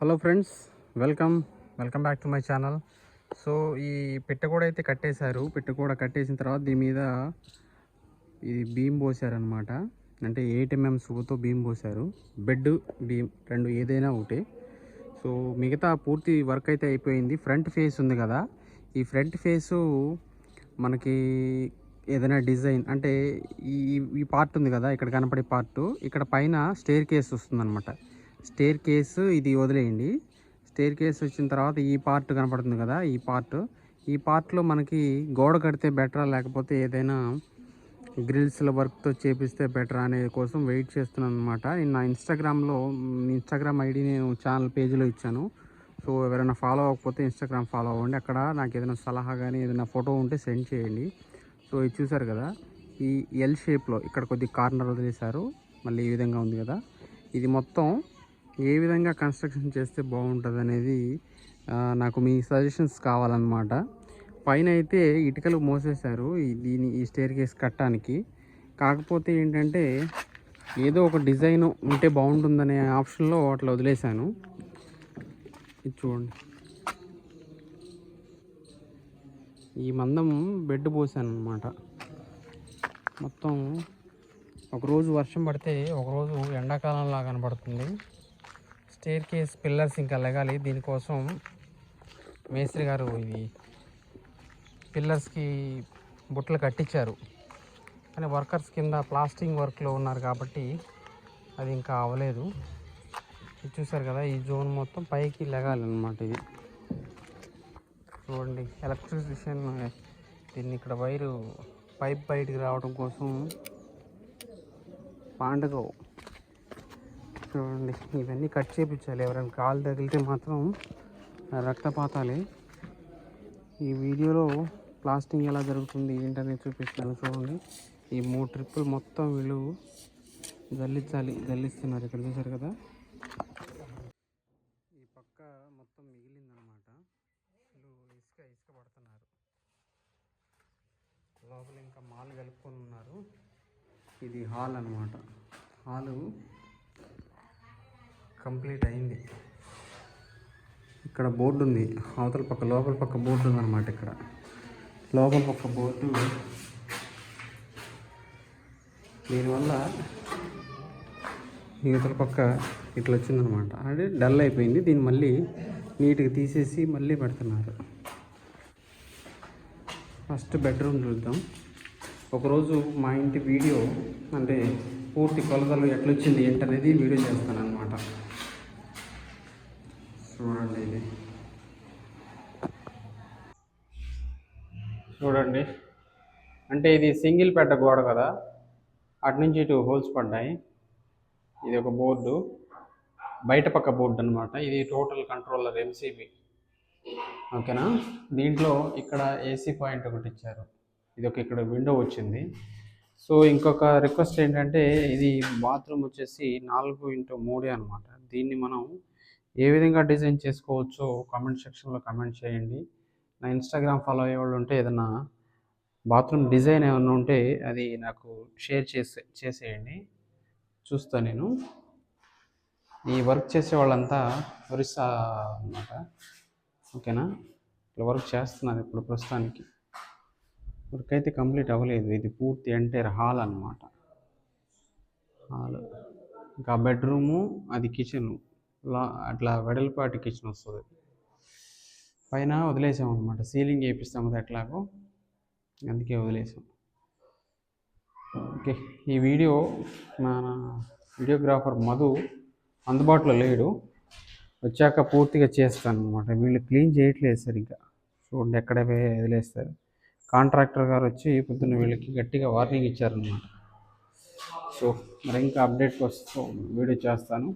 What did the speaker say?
Hello friends welcome. Welcome back to my channel. So ఈ పిట్ట కూడా అయితే కట్టేశారు. పిట్ట కూడా కట్టేసిన తర్వాత దీని మీద ఇది బీమ్ పోసారనమాట అంటే ఎయిట్ ఎంఎం సుగుతో బీమ్ పోసారు. బెడ్ బీమ్ రెండు ఏదైనా ఒకటి. సో మిగతా పూర్తి వర్క్ అయితే అయిపోయింది. ఫ్రంట్ ఫేస్ ఉంది కదా. ఈ ఫ్రంట్ ఫేసు మనకి ఏదైనా డిజైన్ అంటే ఈ ఈ పార్ట్ ఉంది కదా. ఇక్కడ కనపడే పార్ట్. ఇక్కడ పైన స్టేర్ కేస్ వస్తుందన్నమాట. స్టేర్ కేసు ఇది వదిలేయండి. స్టేర్ కేస్ వచ్చిన తర్వాత ఈ పార్ట్ కనపడుతుంది కదా ఈ పార్ట్. ఈ పార్ట్లో మనకి గోడ కడితే బెటరా లేకపోతే ఏదైనా గ్రిల్స్ల వర్క్తో చేపిస్తే బెటర్ అనే కోసం వెయిట్ చేస్తున్నాను అనమాట నా ఇన్స్టాగ్రామ్లో ఇన్స్టాగ్రామ్ ఐడి నేను ఛానల్ పేజీలో ఇచ్చాను. సో ఎవరైనా ఫాలో అవ్వకపోతే ఇన్స్టాగ్రామ్ ఫాలో అవ్వండి. అక్కడ నాకు ఏదైనా సలహా కానీ ఏదైనా ఫోటో ఉంటే సెండ్ చేయండి. సో ఇది చూసారు కదా ఈ ఎల్ షేప్లో ఇక్కడ కొద్ది కార్నర్ వదిలేశారు. మళ్ళీ ఈ విధంగా ఉంది కదా. ఇది మొత్తం ఏ విధంగా కన్స్ట్రక్షన్ చేస్తే బాగుంటుంది అనేది నాకు మీ సజెషన్స్ కావాలన్నమాట. పైన అయితే ఇటుకలు మోసేశారు ఈ దీని ఈ స్టేర్ కేస్ కట్టడానికి. కాకపోతే ఏంటంటే ఏదో ఒక డిజైన్ ఉంటే బాగుంటుందనే ఆప్షన్లో అట్లా వదిలేశాను. ఇది చూడండి. ఈ మందం బెడ్ పోసాను అనమాట మొత్తం ఒకరోజు వర్షం పడితే ఒకరోజు ఎండాకాలంలా కనబడుతుంది. స్టేర్ కేస్ పిల్లర్స్ ఇంకా లెగాలి. దీనికోసం మేస్త్రి గారు ఇది పిల్లర్స్కి బుట్టలు కట్టించారు. కానీ వర్కర్స్ కింద ప్లాస్టింగ్ వర్క్లో ఉన్నారు కాబట్టి అది ఇంకా అవ్వలేదు. ఇది చూసారు కదా ఈ జోన్ మొత్తం పైకి లెగాలి అనమాట ఇది. చూడండి ఎలక్ట్రిసిషన్ దీన్ని ఇక్కడ వైరు పైప్ బయటికి రావడం కోసం పాండుగో చూడండి. ఇవన్నీ కట్ చేయించాలి ఎవరైనా కాలు తగిలితే మాత్రం రక్తపాతాలే. ఈ వీడియోలో ప్లాస్టింగ్ ఎలా జరుగుతుంది ఏంటనేది చూపిస్తాను చూడండి. ఈ మూడు ట్రిప్పులు మొత్తం వీళ్ళు జల్లించాలి జల్లిస్తున్నారు ఇక్కడ చూసారు కదా. ఈ పక్క మొత్తం మిగిలిందనమాట వీళ్ళు ఇసుక ఇసుక పడుతున్నారు. లోపల ఇంకా మాల్ కలుపుకొని ఉన్నారు. ఇది హాల్ అనమాట హాలు కంప్లీట్ అయింది. ఇక్కడ బోర్డు ఉంది. అవతల పక్క లోపల పక్క బోర్డు ఉందన్నమాట ఇక్కడ. లోపల పక్క బోర్డు. దీనివల్ల ఇవతల పక్క ఇట్లా వచ్చిందనమాట అంటే డల్ అయిపోయింది. దీన్ని మళ్ళీ నీట్గా తీసేసి మళ్ళీ పెడుతున్నారు. ఫస్ట్ బెడ్రూమ్ చూద్దాం. ఒకరోజు మా ఇంటి వీడియో అంటే పూర్తి కొలతలు ఎట్లొచ్చింది ఏంటనేది వీడియో చేస్తాను. చూడండి ఇది. చూడండి. అంటే ఇది సింగిల్ పెట్ట గోడ కదా. అటు నుంచి ఇటు హోల్స్ పడ్డాయి. ఇది ఒక బోర్డు. బయట పక్క బోర్డు అనమాట ఇది టోటల్ కంట్రోలర్ ఎంసీబీ ఓకేనా? దీంట్లో ఇక్కడ ఏసీ పాయింట్ ఒకటి ఇచ్చారు. ఇది ఒక ఇక్కడ విండో వచ్చింది. సో ఇంకొక రిక్వెస్ట్ ఏంటంటే ఇది బాత్రూమ్ వచ్చేసి నాలుగు ఇంటూ మూడే అనమాట దీన్ని మనం ఏ విధంగా డిజైన్ చేసుకోవచ్చో కామెంట్ సెక్షన్లో కామెంట్ చేయండి. నా ఇన్స్టాగ్రామ్ ఫాలో అయ్యే వాళ్ళు ఉంటే ఏదైనా బాత్రూమ్ డిజైన్ ఏమైనా ఉంటే అది నాకు షేర్ చేసే చేసేయండి. చూస్తాను నేను. ఈ వర్క్ చేసే వాళ్ళంతా ఒరిస్సా అన్నమాట. ఓకేనా? ఇట్లా వర్క్ చేస్తున్నారు ఇప్పుడు ప్రస్తుతానికి. వర్క్ అయితే కంప్లీట్ అవ్వలేదు. ఇది పూర్తి ఎంటైర్ హాల్ అన్నమాట. హాల్. ఇంకా బెడ్రూము అది కిచెను. లా అట్లా వెడల్పాటి కిచెన్ వస్తుంది పైన వదిలేసాం అనమాట సీలింగ్ వేపిస్తాం అది ఎట్లాగో. అందుకే వదిలేసాం. ఓకే ఈ వీడియో మన వీడియోగ్రాఫర్ మధు అందుబాటులో లేడు. వచ్చాక పూర్తిగా చేస్తాను అనమాట వీళ్ళు క్లీన్ చేయట్లేదు సరిగ్గా. చూడండి ఎక్కడ వదిలేస్తారు. కాంట్రాక్టర్ గారు వచ్చి పొద్దున్న వీళ్ళకి గట్టిగా వార్నింగ్ ఇచ్చారనమాట సో మరి ఇంకా అప్డేట్ కోసం వీడియో చేస్తాను.